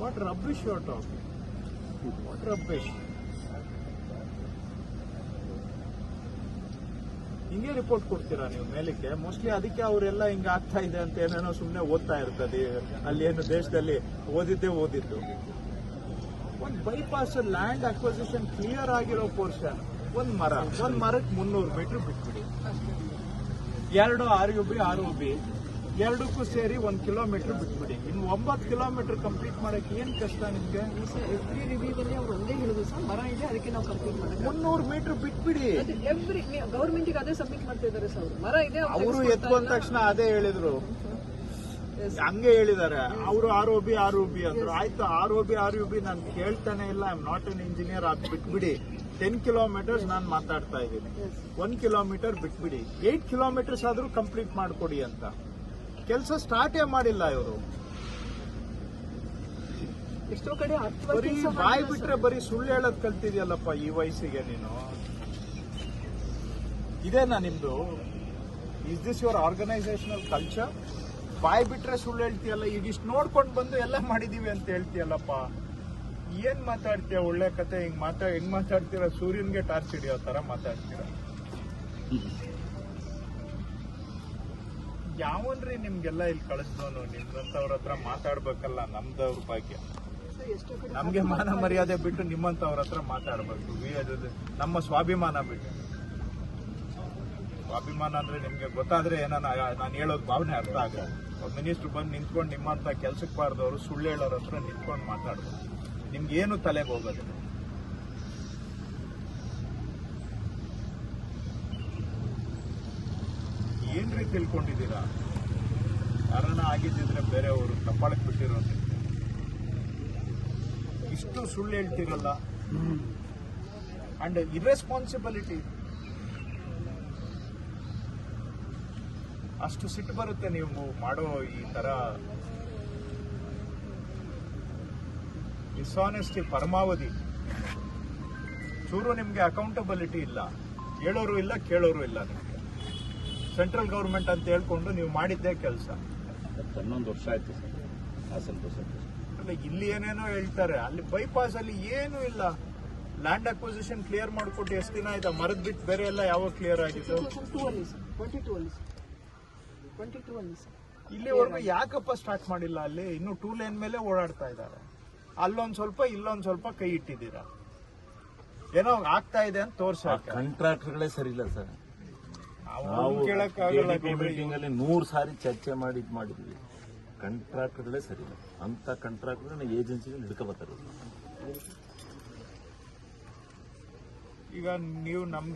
What you are talking? What rubbish? ಹಿಂಗೆ report ಕೊಡ್ತೀರಾ ನೀವು ಮೇಲಕ್ಕೆ? ಮೋಸ್ಟ್ಲಿ ಅದಕ್ಕೆ ಅವರೆಲ್ಲ ಹಿಂಗೆ ಆಗ್ತಾ ಇದೆ ಅಂತ ಏನೇನೋ ಸುಮ್ಮನೆ ಓದ್ತಾ ಇರ್ತದೆ. ಅಲ್ಲಿ ಏನು ದೇಶದಲ್ಲಿ ಓದಿದ್ದೇ ಓದಿದ್ದು. ಒಂದು ಬೈಪಾಸ್ ಲ್ಯಾಂಡ್ ಅಕ್ವಸಿಷನ್ ಕ್ಲಿಯರ್ ಆಗಿರೋ ಪೋರ್ಷನ್ ಒಂದು ಮರ. ಒಂದು ಮರಕ್ಕೆ ಮುನ್ನೂರು ಮೀಟರ್ ಬಿಟ್ಬಿಡಿ. ಎರಡು, ಆರು ಯು ಬಿ ಆರು ಬಿ ಎರಡಕ್ಕೂ ಸೇರಿ ಒಂದ್ ಕಿಲೋಮೀಟರ್ ಬಿಟ್ಬಿಡಿ. ಇನ್ನು ಒಂಬತ್ತು ಕಿಲೋಮೀಟರ್ ಕಂಪ್ಲೀಟ್ ಮಾಡಕ್ಕೆ ಏನ್ ಕಷ್ಟ ನಿಮ್ಗೆ? ಮುನ್ನೂರು ಮೀಟರ್ ಬಿಟ್ಬಿಡಿ. ಗೌರ್ಮೆಂಟ್ಗೆ ಅದೇ ಸಬ್ಮಿಟ್ ಮಾಡ್ತಾ ಇದ್ದಾರೆ. ಮರ ಇದೆ ಅವರು ಎತ್ಕೊಂಡ ತಕ್ಷಣ ಅದೇ ಹೇಳಿದ್ರು. ಹಂಗೆ ಹೇಳಿದ್ದಾರೆ. ಅವರು R O B R O B ಅಂದ್ರು. ಆಯ್ತು R O B R U B ನಾನು ಕೇಳ್ತಾನೆ ಇಲ್ಲ. I am not an engineer ಅದು ಬಿಟ್ಬಿಡಿ. ಟೆನ್ ಕಿಲೋಮೀಟರ್ಸ್ ನಾನು ಮಾತಾಡ್ತಾ ಇದ್ದೀನಿ. ಒನ್ ಕಿಲೋಮೀಟರ್ ಬಿಟ್ಬಿಡಿ. ಏಟ್ ಕಿಲೋಮೀಟರ್ಸ್ ಆದ್ರೂ ಕಂಪ್ಲೀಟ್ ಮಾಡಿಕೊಡಿ ಅಂತ. ಕೆಲಸ ಸ್ಟಾರ್ಟೇ ಮಾಡಿಲ್ಲ ಇವರು. ಎಷ್ಟೋ ಕಡೆ ಬರೀ ವರ್ಷ ಬಾಯಿ ಬಿಟ್ರೆ ಬರೀ ಸುಳ್ಳು ಹೇಳೋದ್ ಕಲ್ತಿದ್ಯಲ್ಲಪ್ಪ ಈ ವಯಸ್ಸಿಗೆ ನೀನು? ಇದೇನಾ ನಿಮ್ದು? Is this your organisational culture ಬಾಯಿ ಬಿಟ್ರೆ ಸುಳ್ಳು ಹೇಳ್ತೀಯಲ್ಲ ಈಗ ಇಷ್ಟು ನೋಡ್ಕೊಂಡು ಬಂದು ಎಲ್ಲ ಮಾಡಿದೀವಿ ಅಂತ ಹೇಳ್ತೀಯಲ್ಲಪ್ಪ. ಏನ್ ಮಾತಾಡ್ತೀಯ ಒಳ್ಳೆ ಕತೆ? ಹಿಂಗ್ ಮಾತಾ ಹೆಂಗ್ ಮಾತಾಡ್ತೀರ? ಸೂರ್ಯನ್ಗೆ ಟಾರ್ಚ್ ಹಿಡಿಯೋ ತರ ಮಾತಾಡ್ತೀರ. ಯಾವನ್ರಿ ನಿಮ್ಗೆಲ್ಲ ಇಲ್ಲಿ ಕಳಿಸ್ದವನು ನಿಮ್ದಂತವ್ರ ಹತ್ರ ಮಾತಾಡ್ಬೇಕಲ್ಲ, ನಮ್ದವ್ರ ಭಾಗ್ಯ. ನಮ್ಗೆ ಮಾನ ಮರ್ಯಾದೆ ಬಿಟ್ಟು ನಿಮ್ಮಂತವ್ರ ಹತ್ರ ಮಾತಾಡ್ಬೇಕು. ನಮ್ಮ ಸ್ವಾಭಿಮಾನ ಬಿಟ್ಟು. ಸ್ವಾಭಿಮಾನ ಅಂದ್ರೆ ನಿಮ್ಗೆ ಗೊತ್ತಾದ್ರೆ ಏನೋ ನಾನು ಹೇಳೋದು ಭಾವನೆ ಅರ್ಥ ಆಗಲ್ಲ ಮಿನಿಸ್ಟರ್ ಬಂದು ನಿಂತ್ಕೊಂಡು ನಿಮ್ಮಂತ ಕೆಲ್ಸಕ್ಕೆ ಬಾರ್ದವ್ರು ಸುಳ್ಳು ಹೇಳೋರ ಹತ್ರ ನಿಂತ್ಕೊಂಡು ಮಾತಾಡ್ಬೇಕು. ನಿಮ್ಗೆ ಏನು ತಲೆಗೆ ಹೋಗೋದು ತಿಳ್ಕೊಂಡಿದ್ದೀರಾ? ಕಾರಣ ಆಗಿದ್ದಿದ್ರೆ ಬೇರೆಯವರು ಕಪ್ಪಾಳಕ್ಕೆ ಬಿಟ್ಟಿರೋದು. ಇಷ್ಟು ಸುಳ್ಳು ಹೇಳ್ತಿರಲ್ಲ? ಅಂಡ್ ಇರ್ರೆಸ್ಪಾನ್ಸಿಬಿಲಿಟಿ ಅಷ್ಟು ಸಿಟ್ಟು ಬರುತ್ತೆ ನೀವು ಮಾಡೋ ಈ ತರ ಡಿಸಾನೆಸ್ಟಿ ಪರಮಾವಧಿ. ಚೂರು ನಿಮಗೆ ಅಕೌಂಟಬಿಲಿಟಿ ಇಲ್ಲ. ಹೇಳೋರು ಇಲ್ಲ, ಕೇಳೋರು ಇಲ್ಲ ನಿಮ್ಗೆ. ಸೆಂಟ್ರಲ್ ಗೌರ್ಮೆಂಟ್ ಅಂತ ಹೇಳ್ಕೊಂಡು ನೀವು ಮಾಡಿದ್ದೇ ಕೆಲಸ. ಹನ್ನೊಂದು ವರ್ಷ ಆಯ್ತು ಸರ್. ಹಾಸನ ಬಸಪ್ಪ ಅಲ್ಲ ಇಲ್ಲಿ ಏನೇನೋ ಹೇಳ್ತಾರೆ. ಅಲ್ಲಿ ಬೈಪಾಸ್ ಅಲ್ಲಿ ಏನು ಇಲ್ಲ. ಲ್ಯಾಂಡ್ ಅಕ್ವಿಸಿಷನ್ ಕ್ಲಿಯರ್ ಮಾಡಿಕೊಟ್ಟು ಎಷ್ಟು ದಿನ ಆಯ್ತಾ? ಮರದ್ ಬಿಟ್ಟು ಬೇರೆ ಎಲ್ಲ ಯಾವಾಗ ಕ್ಲಿಯರ್ ಆಗಿತ್ತು 2002 ಸರ್. ಟ್ವೆಂಟಿ ಟೂ ಅಲ್ಲಿ ಸರ್. ಟ್ವೆಂಟಿ ಟೂ ಅಲ್ಲಿ ಸರ್. ಇಲ್ಲಿವರೆಗೂ ಯಾಕಪ್ಪ ಸ್ಟಾರ್ಟ್ ಮಾಡಿಲ್ಲ ಅಲ್ಲಿ? ಇನ್ನು ಟೂ ಲೈನ್ ಮೇಲೆ ಓಡಾಡ್ತಾ ಇದ್ದಾರೆ. ಅಲ್ಲೊಂದ್ ಸ್ವಲ್ಪ ಇಲ್ಲೊಂದ್ ಸ್ವಲ್ಪ ಕೈ ಇಟ್ಟಿದ್ದೀರಾ? ಏನೋ ಆಗ್ತಾ ಇದೆ ಅಂತ ತೋರ್ಸ ಕಾಂಟ್ರಾಕ್ಟರ್ಗಳೇ ಸರಿ ಇಲ್ಲ ಸರ್. ನಾವು ಮೀಟಿಂಗ್ ಅಲ್ಲಿ ನೂರ್ ಸಾರಿ ಚರ್ಚೆ ಮಾಡಿ ಇದ್ ಮಾಡಿದ್ವಿ. ಕಾಂಟ್ರಾಕ್ಟರ್ಗಳೇ ಸರಿ ಇಲ್ಲ. ಅಂತ ಕಾಂಟ್ರಾಕ್ಟರ್ ಏಜೆನ್ಸಿಗಳು ಹಿಡ್ಕೊಬತ್ತಾರೆ ಈಗ ನೀವು ನಮ್ಗೆ